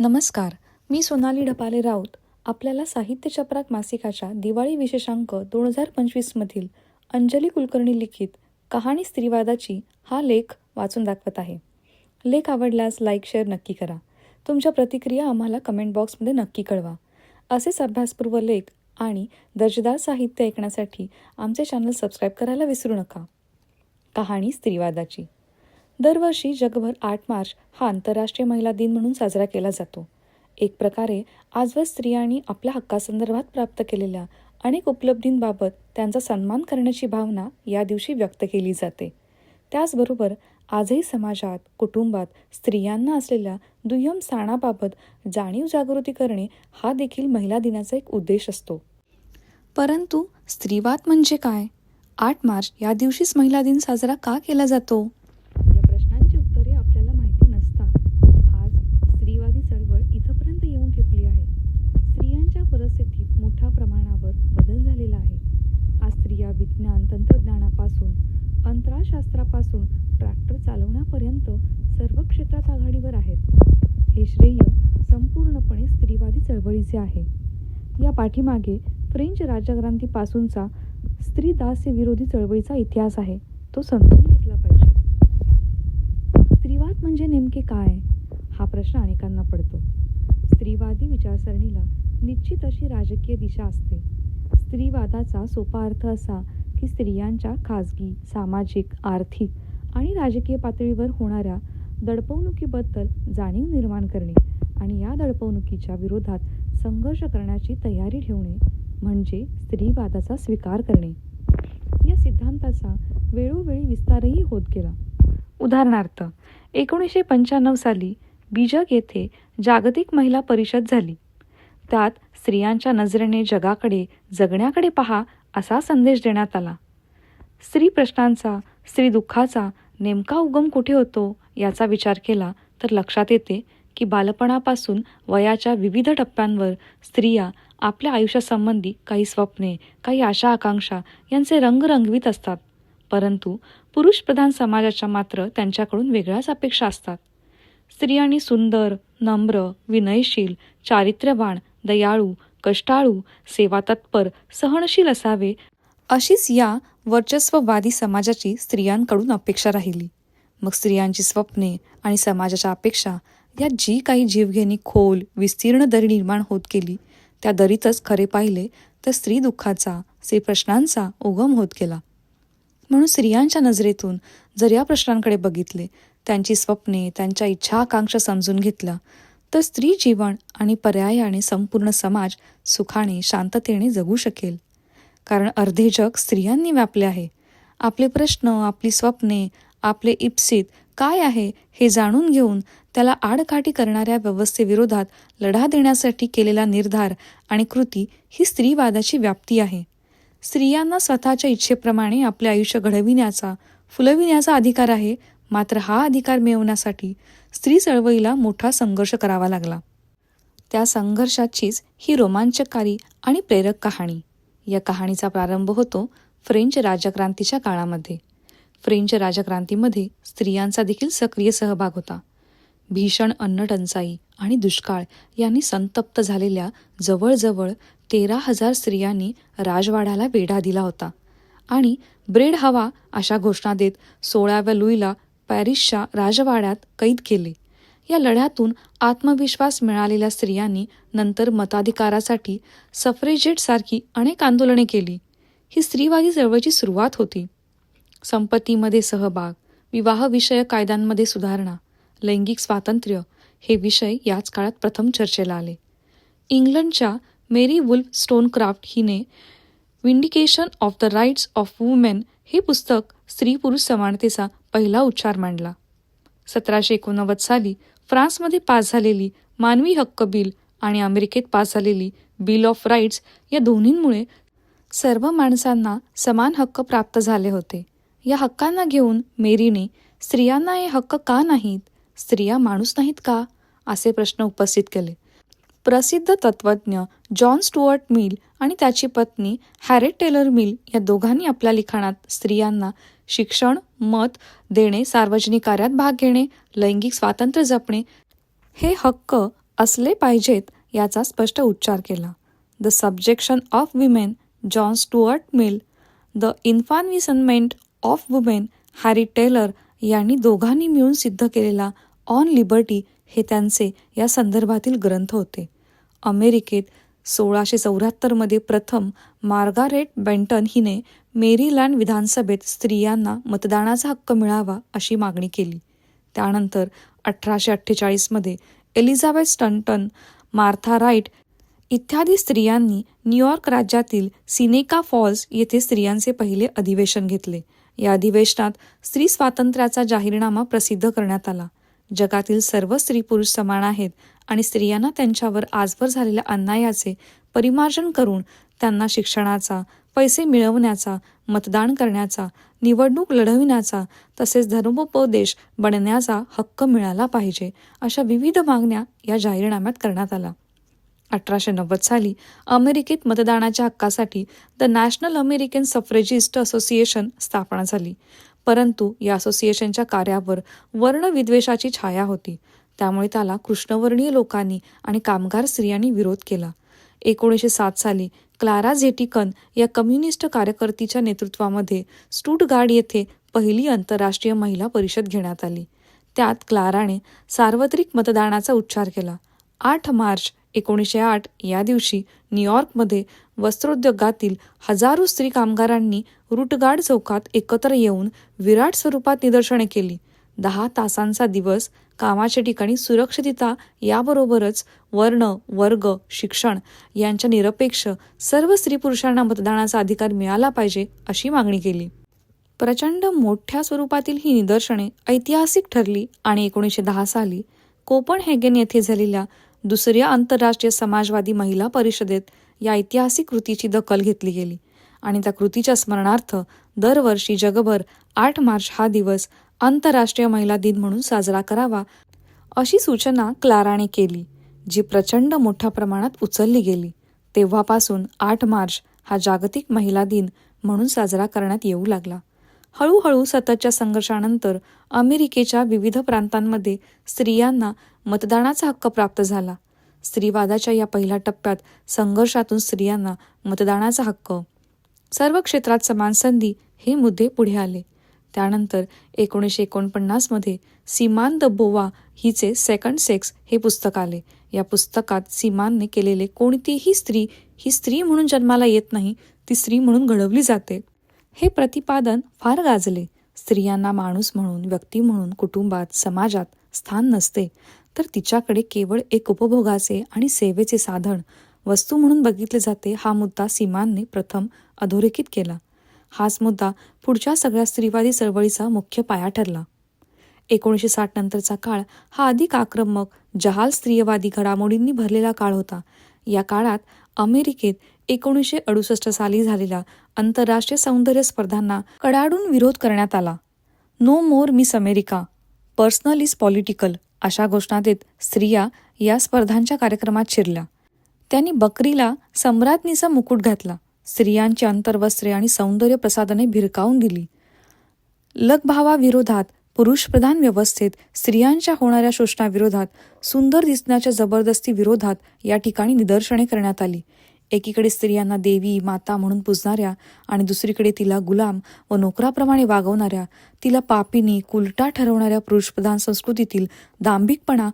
नमस्कार मी सोनाली ढपाले राऊत. आपल्याला साहित्य चपराक मासिकाच्या दिवाळी विशेषांक दोन हजार पंचवीसमधील अंजली कुलकर्णी लिखित कहाणी स्त्रीवादाची हा लेख वाचून दाखवत आहे. लेख आवडल्यास लाईक शेअर नक्की करा. तुमच्या प्रतिक्रिया आम्हाला कमेंट बॉक्समध्ये नक्की कळवा. असेच अभ्यासपूर्व लेख आणि दर्जेदार साहित्य ऐकण्यासाठी आमचे चॅनल सबस्क्राईब करायला विसरू नका. कहाणी स्त्रीवादाची. दरवर्षी जगभर आठ मार्च हा आंतरराष्ट्रीय महिला दिन म्हणून साजरा केला जातो. एक प्रकारे आजवर स्त्रियांनी आपल्या हक्कासंदर्भात प्राप्त केलेल्या अनेक उपलब्धींबाबत त्यांचा सन्मान करण्याची भावना या दिवशी व्यक्त केली जाते. त्याचबरोबर आजही समाजात कुटुंबात स्त्रियांना असलेल्या दुय्यम स्थानाबाबत जाणीव जागृती करणे हा देखील महिला दिनाचा एक उद्देश असतो. परंतु स्त्रीवाद म्हणजे काय? आठ मार्च या दिवशीच महिला दिन साजरा का केला जातो? विज्ञान तंत्रज्ञानापासून अंतराळशास्त्रापासून ट्रॅक्टर चालवण्यापर्यंत सर्व क्षेत्रात आघाडीवर आहेत. हे श्रेय संपूर्णपणे स्त्रीवादी चळवळीचे आहे. या पाठीमागे फ्रेंच राजक्रांतीपासूनचा स्त्री दास्य विरोधी चळवळीचा इतिहास आहे तो समजून घेतला पाहिजे. स्त्रीवाद म्हणजे नेमके काय? हा प्रश्न अनेकांना पडतो. स्त्रीवादी विचारसरणीला निश्चित अशी राजकीय दिशा असते. स्त्रीवादाचा सोपा अर्थ असा की स्त्रियांच्या खाजगी सामाजिक आर्थिक आणि राजकीय पातळीवर होणाऱ्या दडपवणुकीबद्दल जाणीव निर्माण करणे आणि या दडपवणुकीच्या विरोधात संघर्ष करण्याची तयारी ठेवणे म्हणजे स्त्रीवादाचा स्वीकार करणे. या सिद्धांताचा वेळोवेळी विस्तारही होत गेला. उदाहरणार्थ एकोणीसशे पंच्याण्णव साली बीजक येथे जागतिक महिला परिषद झाली. त्यात स्त्रियांच्या नजरेने जगाकडे जगण्याकडे पहा असा संदेश देण्यात आला. स्त्री प्रश्नांचा स्त्री दुःखाचा नेमका उगम कुठे होतो याचा विचार केला तर लक्षात येते की बालपणापासून वयाच्या विविध टप्प्यांवर स्त्रिया आपल्या आयुष्यासंबंधी काही स्वप्ने काही आशा आकांक्षा यांचे रंग रंगवीत असतात. परंतु पुरुषप्रधान समाजाच्या मात्र त्यांच्याकडून वेगळ्याच अपेक्षा असतात. स्त्रियांनी सुंदर नम्र विनयशील चारित्र्यवान दयाळू कष्टाळू सेवातत्पर सहनशील असावे अशीच या वर्चस्ववादी समाजाची स्त्रियांकडून अपेक्षा राहिली. मग स्त्रियांची स्वप्ने आणि समाजाच्या अपेक्षा या जी काही जीवघेणी खोल विस्तीर्ण दरी निर्माण होत गेली त्या दरीतच खरे पाहिले तर स्त्री दुःखाचा स्त्री प्रश्नांचा उगम होत गेला. म्हणून स्त्रियांच्या नजरेतून जर या प्रश्नांकडे बघितले त्यांची स्वप्ने त्यांच्या इच्छा आकांक्षा समजून घेतल्या तर स्त्री जीवन आणि पर्यायाने संपूर्ण समाज सुखाने शांततेने जगू शकेल. कारण अर्धे जग स्त्रियांनी व्यापले आहे. आपले प्रश्न आपली स्वप्ने आपले इप्सित काय आहे हे जाणून घेऊन त्याला आडकाठी करणाऱ्या व्यवस्थेविरोधात लढा देण्यासाठी केलेला निर्धार आणि कृती ही स्त्रीवादाची व्याप्ती आहे. स्त्रियांना स्वतःच्या इच्छेप्रमाणे आपले आयुष्य घडविण्याचा फुलविण्याचा अधिकार आहे. मात्र हा अधिकार मिळवण्यासाठी स्त्री चळवळीला मोठा संघर्ष करावा लागला. त्या संघर्षाचीच ही रोमांचकारी आणि प्रेरक कहाणी. या कहाणीचा प्रारंभ होतो फ्रेंच राजक्रांतीच्या काळामध्ये. फ्रेंच राजक्रांतीमध्ये स्त्रियांचा देखील सक्रिय सहभाग होता. भीषण अन्नटंचाई आणि दुष्काळ यांनी संतप्त झालेल्या जवळजवळ तेरा हजार स्त्रियांनी राजवाड्याला वेढा दिला होता. आणि ब्रेड हवा अशा घोषणा देत सोळाव्या लुईला पॅरिसच्या राजवाड्यात कैद केले. या लढ्यातून आत्मविश्वास मिळालेल्या स्त्रियांनी नंतर मताधिकारासाठी सफरेजेटसारखी अनेक आंदोलने केली. ही स्त्रीवादी चळवळीची सुरुवात होती. संपत्तीमध्ये सहभाग विवाहविषयक कायद्यांमध्ये सुधारणा लैंगिक स्वातंत्र्य हे विषय याच काळात प्रथम चर्चेला आले. इंग्लंडच्या मेरी वुल्फ स्टोनक्राफ्ट हिने vindication of the rights of women हे पुस्तक स्त्री पुरुष समानतेचा पहिला उच्चार मांडला. सतराशे एकोणनव्वद साली फ्रान्समध्ये पास झालेली मानवी हक्क बिल आणि अमेरिकेत पास झालेली बिल ऑफ राईट्स या दोन्हींमुळे सर्व माणसांना समान हक्क प्राप्त झाले होते. या हक्कांना घेऊन मेरीने स्त्रियांना हे हक्क का नाहीत? स्त्रिया माणूस नाहीत का? असे प्रश्न उपस्थित केले. प्रसिद्ध तत्त्वज्ञ जॉन स्टुअर्ट मिल आणि त्याची पत्नी हॅरेट टेलर मिल या दोघांनी आपल्या लिखाणात स्त्रियांना शिक्षण मत देणे सार्वजनिक कार्यात भाग घेणे लैंगिक स्वातंत्र्य जपणे हे हक्क असले पाहिजेत याचा स्पष्ट उच्चार केला. The subjection of women John Stuart Mill the enfranchisement of women Harry Taylor यांनी दोघांनी मिळून सिद्ध केलेला ऑन लिबर्टी हे त्यांचे या संदर्भातील ग्रंथ होते. अमेरिकेत सोळाशे चौऱ्याहत्तरमध्ये प्रथम मार्गारेट बेंटन हिने मेरीलँड विधानसभेत स्त्रियांना मतदानाचा हक्क मिळावा अशी मागणी केली. त्यानंतर अठराशे अठ्ठेचाळीसमध्ये एलिझाबेथ स्टंटन मार्था राईट इत्यादी स्त्रियांनी न्यूयॉर्क राज्यातील सिनेका फॉल्स येथे स्त्रियांचे पहिले अधिवेशन घेतले. या अधिवेशनात स्त्री स्वातंत्र्याचा जाहीरनामा प्रसिद्ध करण्यात आला. जगातील सर्व स्त्री पुरुष समान आहेत आणि स्त्रियांना त्यांच्यावर आजवर झालेल्या अन्यायाचे परिमार्जन करून त्यांना शिक्षणाचा पैसे मिळवण्याचा मतदान करण्याचा निवडणूक लढविण्याचा तसेच धर्मोपदेश बनण्याचा हक्क मिळाला पाहिजे अशा विविध मागण्या या जाहीरनाम्यात करण्यात आल्या. अठराशे नव्वद साली अमेरिकेत मतदानाच्या हक्कासाठी the National American suffragist association स्थापना झाली. परंतु या असोसिएशनच्या कार्यावर वर्णविद्वेषाची छाया होती. त्यामुळे त्याला कृष्णवर्णीय लोकांनी आणि कामगार स्त्रियांनी विरोध केला. एकोणीसशे सात साली क्लारा झेटिकन या कम्युनिस्ट कार्यकर्तीच्या नेतृत्वामध्ये स्टुटगार्ड येथे पहिली आंतरराष्ट्रीय महिला परिषद घेण्यात आली. त्यात क्लाराने सार्वत्रिक मतदानाचा उच्चार केला. आठ मार्च एकोणीसशे आठ या दिवशी न्यूयॉर्कमध्ये वस्त्रोद्योगातील हजारो स्त्री कामगारांनी रुटगाड चौकात एकत्र येऊन विराट स्वरूपात निदर्शने केली. दहा तासांचा दिवस कामाच्या ठिकाणी सुरक्षितता याबरोबरच वर्ण वर्ग शिक्षण यांच्या निरपेक्ष सर्व स्त्री पुरुषांना मतदानाचा अधिकार मिळाला पाहिजे अशी मागणी केली. प्रचंड मोठ्या स्वरूपातील ही निदर्शने ऐतिहासिक ठरली आणि एकोणीसशे दहा साली कोपनहेगन येथे झालेल्या दुसऱ्या आंतरराष्ट्रीय समाजवादी महिला परिषदेत या ऐतिहासिक कृतीची दखल घेतली गेली. आणि त्या कृतीच्या स्मरणार्थ दरवर्षी जगभर आठ मार्च हा दिवस आंतरराष्ट्रीय महिला दिन म्हणून साजरा करावा अशी सूचना क्लाराने केली जी प्रचंड मोठ्या प्रमाणात उचलली गेली. तेव्हापासून आठ मार्च हा जागतिक महिला दिन म्हणून साजरा करण्यात येऊ लागला. हळूहळू सततच्या संघर्षानंतर अमेरिकेच्या विविध प्रांतांमध्ये स्त्रियांना मतदानाचा हक्क प्राप्त झाला. स्त्रीवादाच्या या पहिल्या टप्प्यात संघर्षातून स्त्रियांना मतदानाचा हक्क. सर्व क्षेत्रात समान संधी हे मुद्दे पुढे आले. त्यानंतर एकोणीसशे एकोणपन्नासमध्ये सीमान द बोवा हिचे सेकंड सेक्स हे पुस्तक आले. या पुस्तकात सीमानने केलेले कोणतीही स्त्री ही स्त्री म्हणून जन्माला येत नाही ती स्त्री म्हणून घडवली जाते. हे प्रतिपादन फार गाजले. स्त्रियांना माणूस म्हणून व्यक्ती म्हणून कुटुंबात समाजात स्थान नसते. तर तिच्याकडे केवळ एक उपभोगाचे आणि सेवेचे साधन वस्तू म्हणून बघितले जाते हा मुद्दा सीमानने प्रथम अधोरेखित केला. हाच मुद्दा पुढच्या सगळ्या स्त्रीवादी चळवळीचा मुख्य पाया ठरला. एकोणीसशे साठ नंतरचा काळ हा अधिक आक्रमक जहाल स्त्रीयवादी घडामोडींनी भरलेला काळ होता. या काळात अमेरिकेत एकोणीसशे अडुसष्ट साली झालेल्या आंतरराष्ट्रीय सौंदर्य स्पर्धांना कडाडून विरोध करण्यात आला. No more Miss America personal is political अशा घोषणा देत स्त्रिया या स्पर्धांच्या कार्यक्रमात शिरल्या. त्यांनी बकरीला सम्राज्ञीचा मुकुट घातला. स्त्रियांची अंतर्वस्त्रे आणि सौंदर्य प्रसाधने भिरकावून दिली. लगभावाविरोधात पुरुषप्रधान व्यवस्थेत स्त्रियांच्या होणाऱ्या शोषणाविरोधात सुंदर दिसण्याच्या जबरदस्ती विरोधात या ठिकाणी निदर्शने करण्यात आली. एकीकडे स्त्रियांना देवी माता म्हणून पुजणाऱ्या आणि दुसरीकडे तिला गुलाम व नोकराप्रमाणे वागवणाऱ्या तिला पापिनी कुलटा ठरवणाऱ्या पुरुषप्रधान संस्कृतीतील दांभिकपणा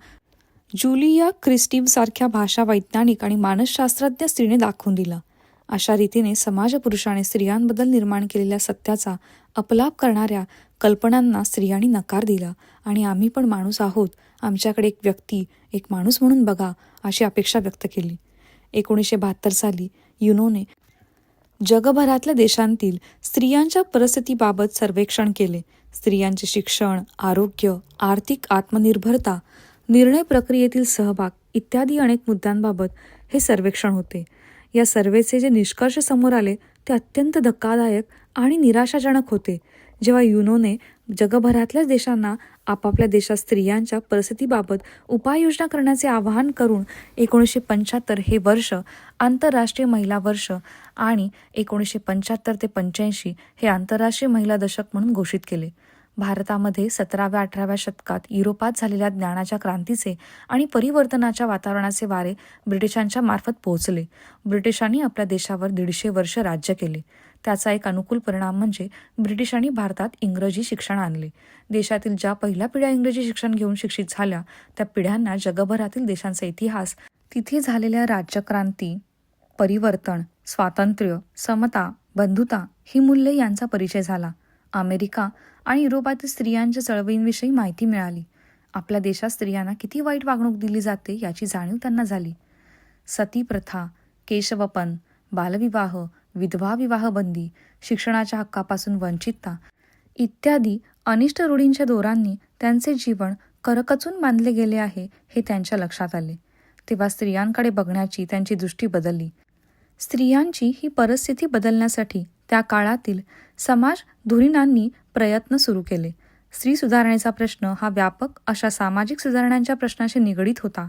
जुलिया क्रिस्टीमसारख्या भाषा वैज्ञानिक आणि मानसशास्त्रज्ञ स्त्रीने दाखवून दिला. अशा रीतीने समाजपुरुषाने स्त्रियांबद्दल निर्माण केलेल्या सत्याचा अपलाप करणाऱ्या कल्पनांना स्त्रियांनी नकार दिला. आणि आम्ही पण माणूस आहोत. आमच्याकडे एक व्यक्ती एक माणूस म्हणून बघा अशी अपेक्षा व्यक्त केली. एकोणीसशे बहात्तर साली. युनोने जगभरातल्या देशांतील स्त्रियांच्या परिस्थितीबाबत सर्वेक्षण केले. स्त्रियांचे शिक्षण आरोग्य आर्थिक आत्मनिर्भरता निर्णय प्रक्रियेतील सहभाग इत्यादी अनेक मुद्द्यांबाबत हे सर्वेक्षण होते. या सर्वेचे जे निष्कर्ष समोर आले ते अत्यंत धक्कादायक आणि निराशाजनक होते. जेव्हा युनोने जगभरातल्याच देशांना आपापल्या देशात स्त्रियांच्या परिस्थितीबाबत उपाययोजना करण्याचे आवाहन करून एकोणीसशे पंच्याहत्तर हे वर्ष आंतरराष्ट्रीय महिला वर्ष आणि एकोणीसशे पंच्याहत्तर ते पंच्याऐंशी हे आंतरराष्ट्रीय महिला दशक म्हणून घोषित केले. भारतामध्ये सतराव्या अठराव्या शतकात युरोपात झालेल्या ज्ञानाच्या क्रांतीचे आणि परिवर्तनाच्या वातावरणाचे वारे ब्रिटिशांच्या मार्फत पोहोचले. ब्रिटिशांनी आपल्या देशावर दीडशे वर्ष राज्य केले. त्याचा एक अनुकूल परिणाम म्हणजे ब्रिटिशांनी भारतात इंग्रजी शिक्षण आणले. देशातील ज्या पहिल्या पिढ्या इंग्रजी शिक्षण घेऊन शिक्षित झाल्या त्या पिढ्यांना जगभरातील देशांचा इतिहास तिथे झालेल्या राज्यक्रांती परिवर्तन स्वातंत्र्य समता बंधुता ही मूल्ये यांचा परिचय झाला. अमेरिका आणि युरोपातील स्त्रियांच्या चळवळींविषयी माहिती मिळाली. आपल्या देशात स्त्रियांना किती वाईट वागणूक दिली जाते याची जाणीव त्यांना झाली. सती प्रथा केशवपन बालविवाह विधवा विवाह बंदी शिक्षणाच्या हक्कापासून वंचितता इत्यादी अनिष्ट रूढींच्या दोरांनी त्यांचे जीवन करकचून बांधले गेले आहे हे त्यांच्या लक्षात आले. तेव्हा स्त्रियांकडे बघण्याची त्यांची दृष्टी बदलली. स्त्रियांची ही परिस्थिती बदलण्यासाठी त्या काळातील समाज धुरीणांनी प्रयत्न सुरू केले. स्त्री सुधारणेचा प्रश्न हा व्यापक अशा सामाजिक सुधारणांच्या प्रश्नाशी निगडीत होता.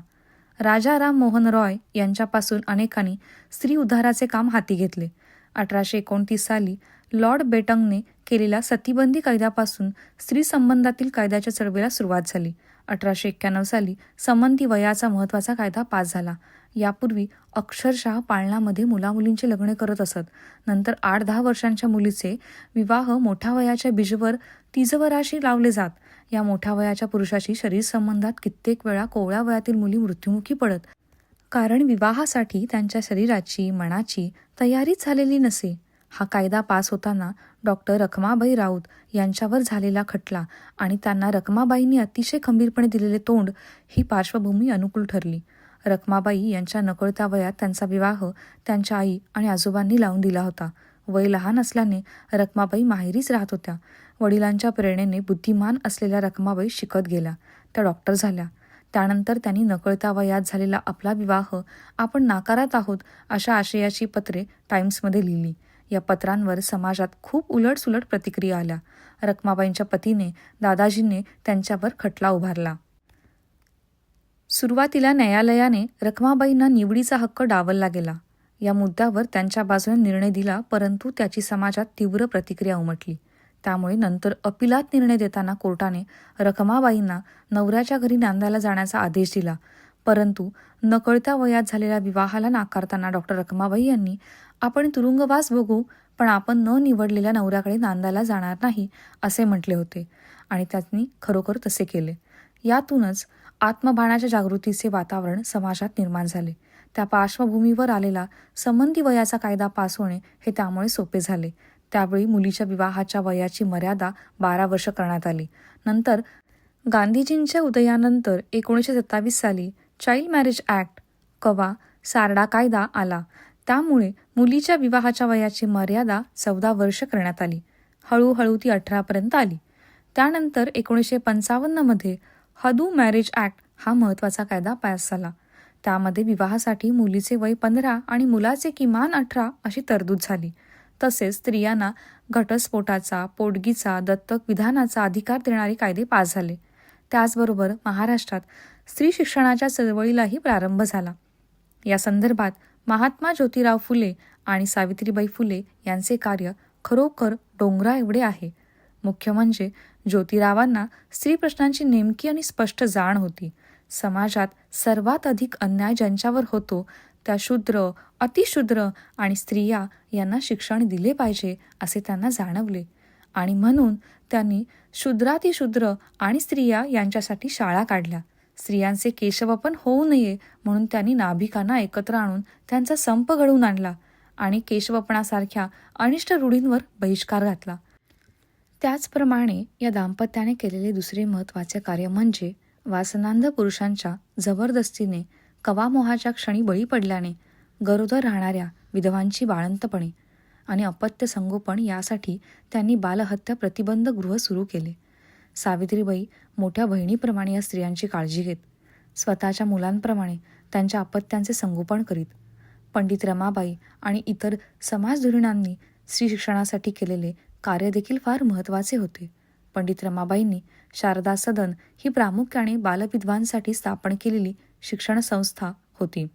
राजा राम मोहन रॉय यांच्यापासून अनेकांनी स्त्री उद्धाराचे काम हाती घेतले. अठराशे एकोणतीस साली लॉर्ड बेटंगने केलेल्या सतीबंदी कायद्यापासून स्त्री संबंधातील कायद्याच्या चळवळीला सुरुवात झाली. अठराशे एक्क्याण्णव साली संबंधी वयाचा महत्त्वाचा कायदा पास झाला. यापूर्वी अक्षरशः पाळणामध्ये मुलामुलींचे लग्ने करत असत. नंतर आठ दहा वर्षांच्या मुलीचे विवाह मोठ्या वयाच्या बिजवर तिजवराशी लावले जात. या मोठ्या वयाच्या पुरुषाशी शरीर संबंधात कित्येक वेळा कोवळ्या वयातील मुली मृत्युमुखी पडत. कारण विवाहासाठी त्यांच्या शरीराची मनाची तयारीच झालेली नसे. हा कायदा पास होताना डॉक्टर रखमाबाई राऊत यांच्यावर झालेला खटला आणि त्यांना रखमाबाईंनी अतिशय खंबीरपणे दिलेले तोंड ही पार्श्वभूमी अनुकूल ठरली. रखमाबाई यांच्या नकळत्या वयात त्यांचा विवाह त्यांच्या आई आणि आजोबांनी लावून दिला होता. वय लहान असल्याने रखमाबाई माहेरीच राहत होत्या. वडिलांच्या प्रेरणेने बुद्धिमान असलेल्या रखमाबाई शिकत गेल्या. त्या डॉक्टर झाल्या. त्यानंतर त्यांनी नकळता वयात झालेला आपला विवाह आपण नाकारत आहोत अशा आशयाची पत्रे टाइम्समध्ये लिहिली. या पत्रांवर समाजात खूप उलटसुलट प्रतिक्रिया आल्या. रखमाबाईंच्या पतीने दादाजींनी त्यांच्यावर खटला उभारला. सुरुवातीला न्यायालयाने रखमाबाईंना निवडीचा हक्क डावलला गेला. या मुद्द्यावर त्यांच्या बाजूने निर्णय दिला परंतु त्याची समाजात तीव्र प्रतिक्रिया उमटली. त्यामुळे नंतर अपिलात निर्णय देताना कोर्टाने रखमाबाईंना नवऱ्याच्या घरी नांदायला जाण्याचा आदेश दिला. परंतु नकळत्या वयात झालेल्या विवाहाला नाकारताना डॉक्टर रखमाबाई यांनी आपण तुरुंगवास बघू पण आपण न निवडलेल्या नवऱ्याकडे नांदायला जाणार नाही असे म्हटले होते. आणि त्यांनी खरोखर तसे केले. यातूनच आत्मभानाच्या जागृतीचे वातावरण समाजात निर्माण झाले. त्या पार्श्वभूमीवर आलेला संबंधी वयाचा कायदा पास होणे हे त्यामुळे सोपे झाले. त्यावेळी मुलीच्या विवाहाच्या वयाची मर्यादा बारा वर्ष करण्यात आली. नंतर गांधीजींच्या उदयानंतर एकोणीसशे सत्तावीस साली चाइल्ड मॅरेज ॲक्ट कवा सारडा कायदा आला. त्यामुळे मुलीच्या विवाहाच्या वयाची मर्यादा चौदा वर्ष करण्यात आली. हळूहळू ती अठरापर्यंत आली. त्यानंतर एकोणीसशे पंचावन्नमध्ये हदू मॅरेज ॲक्ट हा महत्त्वाचा कायदा पास झाला. त्यामध्ये विवाहासाठी मुलीचे वय पंधरा आणि मुलाचे किमान अठरा अशी तरतूद झाली. तसेच स्त्रियांना घटस्फोटाचा पोटगीचा दत्तक विधानाचा अधिकार देणारे कायदे पास झाले. त्याचबरोबर महाराष्ट्रात स्त्री शिक्षणाच्या चळवळीलाही प्रारंभ झाला. या संदर्भात महात्मा ज्योतिराव फुले आणि सावित्रीबाई फुले यांचे कार्य खरोखर डोंगरा एवढे आहे. मुख्य म्हणजे ज्योतिरावांना स्त्री प्रश्नांची नेमकी आणि स्पष्ट जाण होती. समाजात सर्वात अधिक अन्याय ज्यांच्यावर होतो त्या शूद्र अतिशूद्र आणि स्त्रिया यांना शिक्षण दिले पाहिजे असे त्यांना जाणवले. आणि म्हणून त्यांनी शूद्रातिशूद्र आणि स्त्रिया यांच्यासाठी शाळा काढल्या. स्त्रियांचे केशवपन होऊ नये म्हणून त्यांनी नाभिकांना एकत्र आणून त्यांचा संप घडवून आणला आणि केशवपणासारख्या अनिष्ट रूढींवर बहिष्कार घातला. त्याचप्रमाणे या दाम्पत्याने केलेले दुसरे महत्त्वाचे कार्य म्हणजे वासनांध पुरुषांच्या जबरदस्तीने कवामोहाच्या क्षणी बळी पडल्याने गरोदर राहणाऱ्या विधवांची बाळंतपणे आणि अपत्य संगोपन यासाठी त्यांनी बालहत्या प्रतिबंध गृह सुरू केले. सावित्रीबाई मोठ्या बहिणीप्रमाणे या स्त्रियांची काळजी घेत स्वतःच्या मुलांप्रमाणे त्यांच्या अपत्यांचे संगोपन करीत पंडित रमाबाई आणि इतर समाजधुरीणांनी स्त्री शिक्षणासाठी केलेले कार्य देखील फार महत्त्वाचे होते. पंडित रमाबाईंनी शारदा सदन ही प्रामुख्याने बालविधवांसाठी स्थापन केलेली शिक्षण संस्था होती.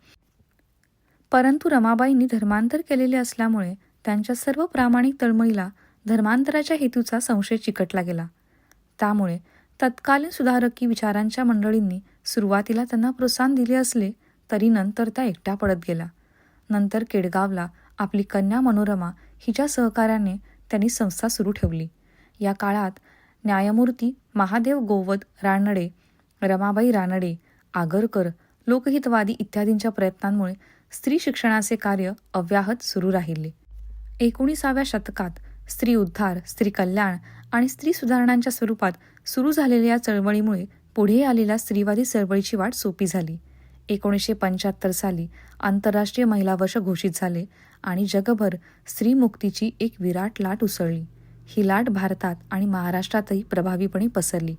परंतु रमाबाईंनी धर्मांतर केलेले असल्यामुळे त्यांच्या सर्व प्रामाणिक तळमळीला धर्मांतराच्या हेतूचा संशय चिकटला गेला. त्यामुळे तत्कालीन सुधारकी विचारांच्या मंडळींनी सुरुवातीला त्यांना प्रोत्साहन दिले असले तरी नंतर त्या एकट्या पडत गेला नंतर केडगावला आपली कन्या मनोरमा हिच्या सहकार्याने त्यांनी संस्था सुरू ठेवली. या काळात न्यायमूर्ती महादेव गोवद रानडे रमाबाई रानडे आगरकर लोकहितवादी इत्यादींच्या प्रयत्नांमुळे स्त्री शिक्षणाचे कार्य अव्याहत सुरू राहिले. एकोणीसाव्या शतकात स्त्री उद्धार स्त्री कल्याण आणि स्त्री सुधारणांच्या स्वरूपात सुरू झालेल्या या चळवळीमुळे पुढे आलेल्या स्त्रीवादी चळवळीची वाट सोपी झाली. एकोणीसशे पंच्याहत्तर साली आंतरराष्ट्रीय महिला वर्ष घोषित झाले आणि जगभर स्त्री मुक्तीची एक विराट लाट उसळली. ही लाट भारतात आणि महाराष्ट्रातही प्रभावीपणे पसरली.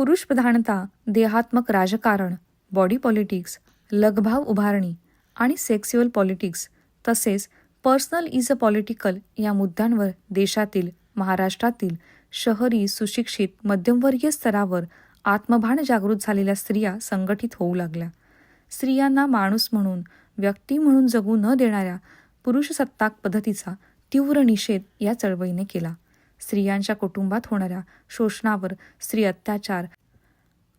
पुरुष प्रधानता देहात्मक राजकारण बॉडी पॉलिटिक्स लगभाव उभारणी आणि सेक्स्युअल पॉलिटिक्स तसेच पर्सनल इज अ पॉलिटिकल या मुद्द्यांवर देशातील महाराष्ट्रातील शहरी सुशिक्षित मध्यमवर्गीय स्तरावर आत्मभान जागृत झालेल्या स्त्रिया संघटित होऊ लागल्या. स्त्रियांना माणूस म्हणून व्यक्ती म्हणून जगू न देणाऱ्या पुरुषसत्ताक पद्धतीचा तीव्र निषेध या चळवळीने केला. स्त्रियांच्या कुटुंबात होणाऱ्या शोषणावर स्त्री अत्याचार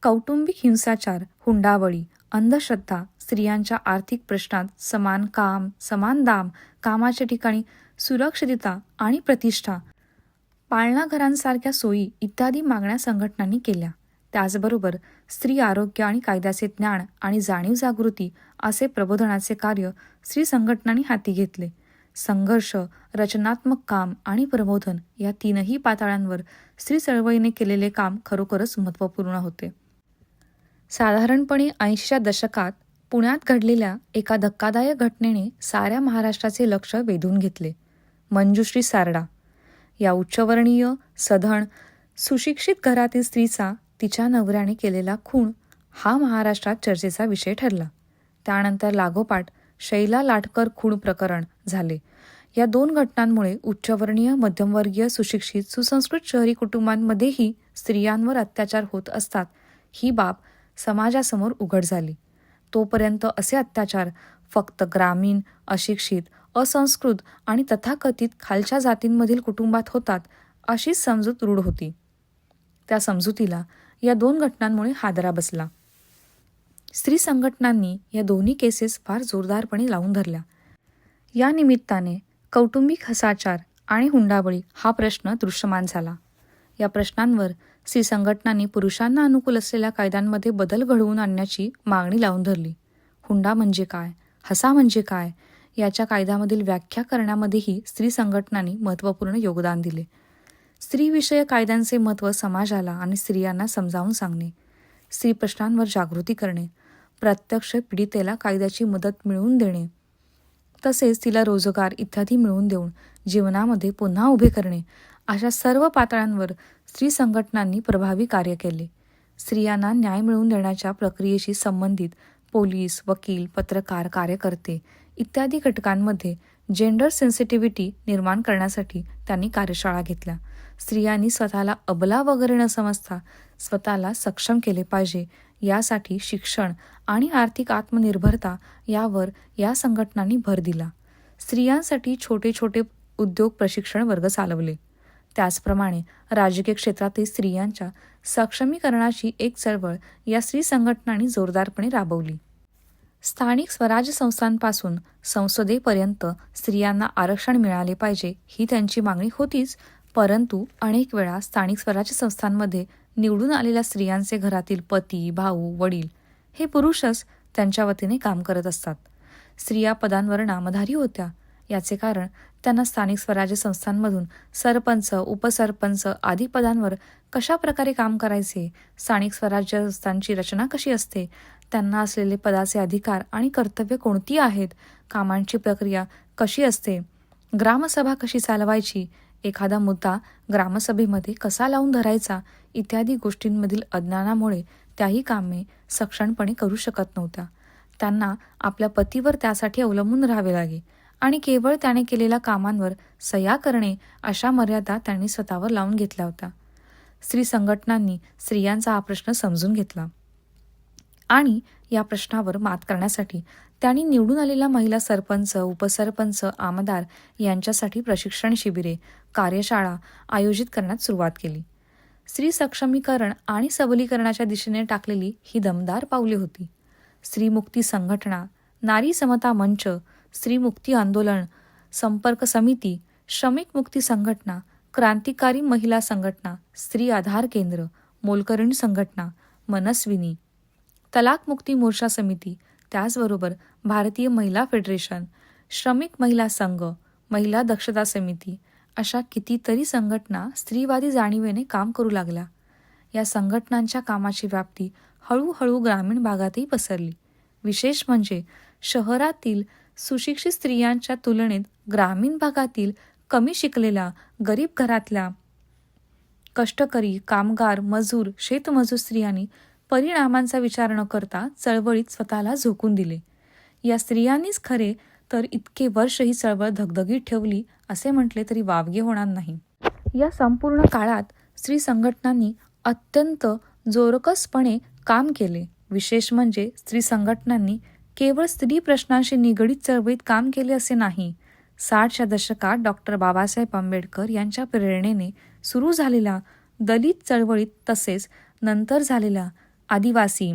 कौटुंबिक हिंसाचार हुंडाबळी अंधश्रद्धा स्त्रियांच्या आर्थिक प्रश्नात समान काम समान दाम कामाच्या ठिकाणी सुरक्षितता आणि प्रतिष्ठा पाळणाघरांसारख्या सोयी इत्यादी मागण्या संघटनांनी केल्या. त्याचबरोबर स्त्री आरोग्य आणि कायद्याचे ज्ञान आणि जाणीव जागृती असे प्रबोधनाचे कार्य स्त्री संघटनांनी हाती घेतले. संघर्ष रचनात्मक काम आणि प्रबोधन या तीनही पातळ्यांवर स्त्री चळवळीने केलेले काम खरोखरच महत्त्वपूर्ण होते. साधारणपणे ऐंशीच्या दशकात पुण्यात घडलेल्या एका धक्कादायक घटनेने साऱ्या महाराष्ट्राचे लक्ष वेधून घेतले. मंजुश्री सारडा. या उच्चवर्णीय सधन सुशिक्षित घरातील स्त्रीचा तिच्या नवऱ्याने केलेला खून हा महाराष्ट्रात चर्चेचा विषय ठरला. त्यानंतर लागोपाठ शैला लाटकर खून प्रकरण झाले. या दोन घटनांमुळे उच्चवर्णीय मध्यमवर्गीय सुशिक्षित सुसंस्कृत शहरी कुटुंबांमध्येही स्त्रियांवर अत्याचार होत असतात. ही बाब समाजासमोर उघड झाली. तोपर्यंत असे अत्याचार फक्त ग्रामीण अशिक्षित असंस्कृत आणि तथाकथित खालच्या जातींमधील कुटुंबात होतात अशीच समजूत रूढ होती. त्या समजुतीला या दोन घटनांमुळे हादरा बसला. स्त्री संघटनांनी या दोन्ही केसेस फार जोरदारपणे लावून धरल्या. या निमित्ताने कौटुंबिक हसाचार आणि हुंडाबळी हा प्रश्न दृश्यमान झाला. या प्रश्नांवर स्त्री संघटनांनी पुरुषांना अनुकूल असलेल्या कायद्यांमध्ये बदल घडवून आणण्याची मागणी लावून धरली. हुंडा म्हणजे काय? हसा म्हणजे काय? याच्या कायद्यामधील व्याख्या करण्यामध्येही स्त्री संघटनांनी महत्त्वपूर्ण योगदान दिले. स्त्रीविषयक कायद्यांचे महत्त्व समाजाला आणि स्त्रियांना समजावून सांगणे. स्त्री प्रश्नांवर जागृती करणे. प्रत्यक्ष पीडितेला कायद्याची मदत मिळवून देणे. तसेच तिला रोजगार इत्यादी मिळवून देऊन जीवनामध्ये पुन्हा उभे करणे. अशा सर्व पातळ्यांवर स्त्री संघटनांनी प्रभावी कार्य केले. स्त्रियांना न्याय मिळवून देण्याच्या प्रक्रियेशी संबंधित पोलीस वकील पत्रकार कार्यकर्ते इत्यादी घटकांमध्ये जेंडर सेन्सिटिव्हिटी निर्माण करण्यासाठी त्यांनी कार्यशाळा घेतल्या. स्त्रियांनी स्वतःला अबला वगैरे न समजता स्वतःला सक्षम केले पाहिजे यासाठी शिक्षण आणि आर्थिक आत्मनिर्भरता यावर या संघटनांनी भर दिला. स्त्रियांसाठी छोटे छोटे उद्योग प्रशिक्षण वर्ग चालवले. त्याचप्रमाणे राजकीय क्षेत्रातील स्त्रियांच्या सक्षमीकरणाची एक चळवळ या स्त्री संघटनांनी जोरदारपणे राबवली. स्थानिक स्वराज्य संस्थांपासून संसदेपर्यंत स्त्रियांना आरक्षण मिळाले पाहिजे ही त्यांची मागणी होतीच परंतु अनेक वेळा स्थानिक स्वराज्य संस्थांमध्ये निवडून आलेल्या स्त्रियांचे घरातील पती भाऊ वडील हे पुरुषच त्यांच्या वतीने काम करत असतात. स्त्रिया पदांवर नामधारी होत्या. याचे कारण त्यांना स्थानिक स्वराज्य संस्थांमधून सरपंच उपसरपंच आदी पदांवर कशा प्रकारे काम करायचे स्थानिक स्वराज्य संस्थांची रचना कशी असते त्यांना असलेले पदाचे अधिकार आणि कर्तव्य कोणती आहेत कामांची प्रक्रिया कशी असते ग्रामसभा कशी चालवायची एखादा मुद्दा ग्रामसभेमध्ये कसा लावून धरायचा इत्यादी गोष्टींमधील अज्ञानामुळे त्याही कामे सक्षमपणे करू शकत नव्हत्या. त्यांना आपल्या पतीवर त्यासाठी अवलंबून राहावे लागे आणि केवळ त्याने केलेल्या कामांवर सह्या करणे अशा मर्यादा त्यांनी स्वतःवर लावून घेतल्या होत्या. स्त्री संघटनांनी स्त्रियांचा हा प्रश्न समजून घेतला. आणि या प्रश्नावर मात करण्यासाठी त्यांनी निवडून आलेल्या महिला सरपंच उपसरपंच आमदार यांच्यासाठी प्रशिक्षण शिबिरे कार्यशाळा आयोजित करण्यात सुरुवात केली. स्त्री सक्षमीकरण आणि सबलीकरणाच्या दिशेने टाकलेली ही दमदार पावले होती. स्त्रीमुक्ती संघटना नारी समता मंच स्त्रीमुक्ती आंदोलन संपर्क समिती श्रमिक मुक्ती संघटना क्रांतिकारी महिला संघटना स्त्री आधार केंद्र मोलकरीण संघटना मनस्विनी तलाक मुक्ती मोर्चा समिती त्याचबरोबर भारतीय महिला फेडरेशन श्रमिक महिला संघ महिला दक्षता समिती अशा कितीतरी संघटना स्त्रीवादी जाणीवेने काम करू लागल्या. या संघटनांच्या कामाची व्याप्ती हळूहळू ग्रामीण भागातही पसरली. विशेष म्हणजे शहरातील सुशिक्षित स्त्रियांच्या तुलनेत ग्रामीण भागातील कमी शिकलेल्या गरीब घरातल्या कष्टकरी कामगार मजूर शेतमजूर स्त्रियांनी परिणामांचा विचार न करता चळवळीत स्वतःला झोकून दिले. या स्त्रियांनीच खरे तर इतके वर्ष ही चळवळ धगधगीत ठेवली असे म्हटले तरी वावगे होणार नाही. या संपूर्ण काळात स्त्री संघटनांनी अत्यंत जोरकसपणे काम केले. विशेष म्हणजे स्त्री संघटनांनी केवळ स्त्री प्रश्नांशी निगडीत चळवळीत काम केले असे नाही. साठच्या दशकात डॉक्टर बाबासाहेब आंबेडकर यांच्या प्रेरणेने सुरू झालेल्या दलित चळवळीत तसेच नंतर झालेल्या आदिवासी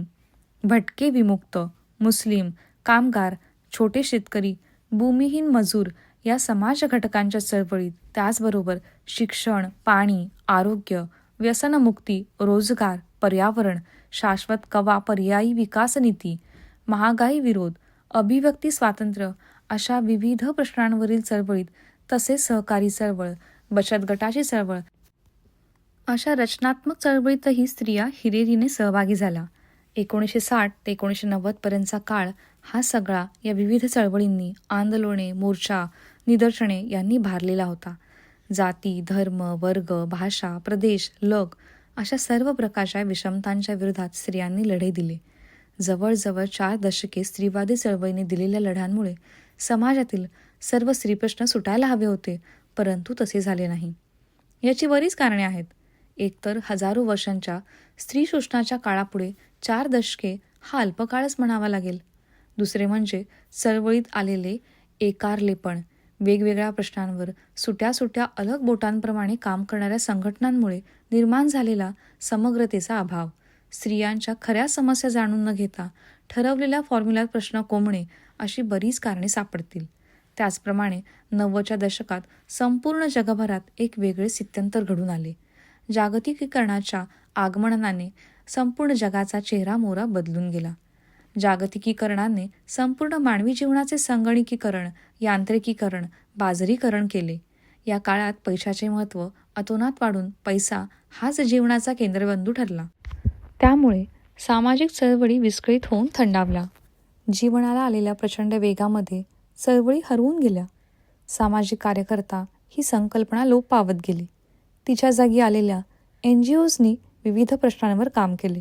भटके विमुक्त मुस्लिम कामगार छोटे शेतकरी भूमिहीन मजूर या समाज घटकांच्या चळवळीत त्याचबरोबर शिक्षण पाणी आरोग्य व्यसनमुक्ती रोजगार पर्यावरण शाश्वत कवा पर्यायी विकास नीती महागाई विरोध अभिव्यक्ती स्वातंत्र्य अशा विविध प्रश्नांवरील चळवळीत तसेच सहकारी चळवळ बचत गटाची चळवळ अशा रचनात्मक चळवळीतही स्त्रिया हिरेरीने सहभागी झाल्या. एकोणीसशे साठ ते एकोणीसशे नव्वदपर्यंतचा काळ हा सगळा या विविध चळवळींनी आंदोलने मोर्चा निदर्शने यांनी भारलेला होता. जाती धर्म वर्ग भाषा प्रदेश लग अशा सर्व प्रकारच्या विषमतांच्या विरोधात स्त्रियांनी लढे दिले. जवळजवळ चार दशके स्त्रीवादी चळवळीने दिलेल्या लढ्यांमुळे समाजातील सर्व स्त्रीप्रश्न सुटायला हवे होते परंतु तसे झाले नाही. याची बरीच कारणे आहेत. एकतर हजारो वर्षांच्या स्त्री शोषणाच्या काळापुढे चार दशके हा अल्पकाळच म्हणावा लागेल. दुसरे म्हणजे चळवळीत आलेले एकारलेपण. वेगवेगळ्या प्रश्नांवर सुट्या सुट्या अलग बोटांप्रमाणे काम करणाऱ्या संघटनांमुळे निर्माण झालेला समग्रतेचा अभाव. स्त्रियांच्या खऱ्या समस्या जाणून न घेता ठरवलेल्या फॉर्म्युल्यात प्रश्न कोंबणे अशी बरीच कारणे सापडतील. त्याचप्रमाणे नव्वदच्या दशकात संपूर्ण जगभरात एक वेगळे स्थित्यंतर घडून आले. जागतिकीकरणाच्या आगमनाने संपूर्ण जगाचा चेहरा मोहरा बदलून गेला. जागतिकीकरणाने संपूर्ण मानवी जीवनाचे संगणकीकरण यांत्रिकीकरण बाजरीकरण केले. या काळात पैशाचे महत्त्व अतोनात वाढून पैसा हाच जीवनाचा केंद्रबिंदू ठरला. त्यामुळे सामाजिक चळवळी विस्कळीत होऊन थंडावल्या जीवनाला आलेल्या प्रचंड वेगामध्ये चळवळी हरवून गेल्या. सामाजिक कार्यकर्ता ही संकल्पना लोप पावत गेली. तिच्या जागी आलेल्या एन जी ओजनी विविध प्रश्नांवर काम केले.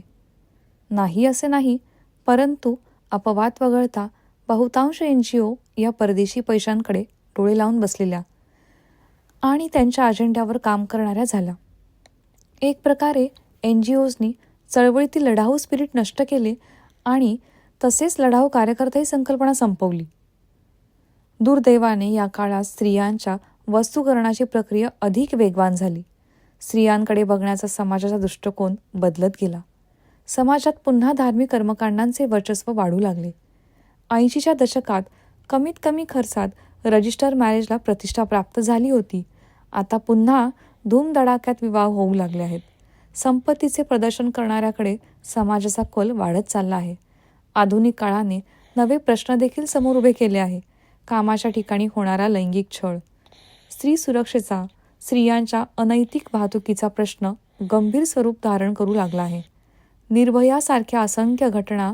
नाही असे नाही परंतु अपवाद वगळता बहुतांश एन जी ओ या परदेशी पैशांकडे डोळे लावून बसलेल्या आणि त्यांच्या अजेंड्यावर काम करणाऱ्या झाल्या. एक प्रकारे एन जी ओजनी चळवळीतील लढाऊ स्पिरिट नष्ट केले आणि तसेच लढाऊ कार्यकर्ता ही संकल्पना संपवली. दुर्दैवाने या काळात स्त्रियांच्या वस्तुकरणाची प्रक्रिया अधिक वेगवान झाली. स्त्रियांकडे बघण्याचा समाजाचा दृष्टिकोन बदलत गेला. समाजात पुन्हा धार्मिक कर्मकांडांचे वर्चस्व वाढू लागले. ऐंशीच्या दशकात कमीत कमी खर्चात रजिस्टर मॅरेजला प्रतिष्ठा प्राप्त झाली होती. आता पुन्हा धूमधडाक्यात विवाह होऊ लागले आहेत. संपत्तीचे प्रदर्शन करणाऱ्याकडे समाजाचा कल वाढत चालला आहे. आधुनिक काळाने नवे प्रश्न देखील समोर उभे केले आहे. कामाच्या ठिकाणी होणारा लैंगिक छळ. स्त्री सुरक्षेचा स्त्रियांच्या अनैतिक वाहतुकीचा प्रश्न गंभीर स्वरूप धारण करू लागला आहे. निर्भयासारख्या असंख्य घटना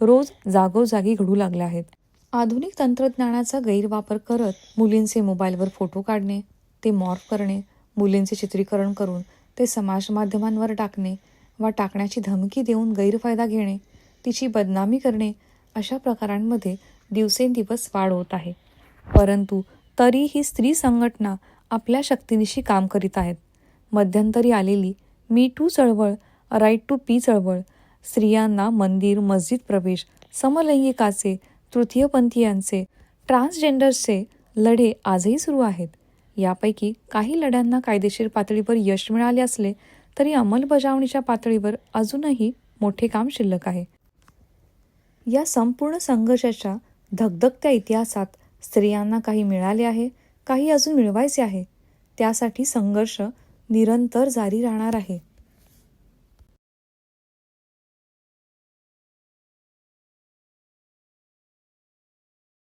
रोज जागोजागी घडू लागल्या आहेत. आधुनिक तंत्रज्ञानाचा गैरवापर करत मुलींचे मोबाईलवर फोटो काढणे ते मॉर्फ करणे मुलींचे चित्रीकरण करून ते समाज माध्यमांवर टाकणे वा टाकण्याची धमकी देऊन गैरफायदा घेणे तिची बदनामी करणे अशा प्रकारांमध्ये दिवसेंदिवस वाढ होत आहे. परंतु तरीही स्त्री संघटना आपल्या शक्तीनिशी काम करीत आहेत. मध्यंतरी आलेली मी टू चळवळ राईट टू पी चळवळ स्त्रियांना मंदिर मस्जिद प्रवेश समलैंगिकाचे तृतीयपंथीयांचे ट्रान्सजेंडर्सचे लढे आजही सुरू आहेत. यापैकी काही लढ्यांना कायदेशीर पातळीवर यश मिळाले असले तरी अंमलबजावणीच्या पातळीवर अजूनही मोठे काम शिल्लक आहे. या संपूर्ण संघर्षाच्या धगधगत्या इतिहासात स्त्रियांना काही मिळाले आहे काही अजून मिळवायचे आहे. त्यासाठी संघर्ष निरंतर जारी राहणार आहे.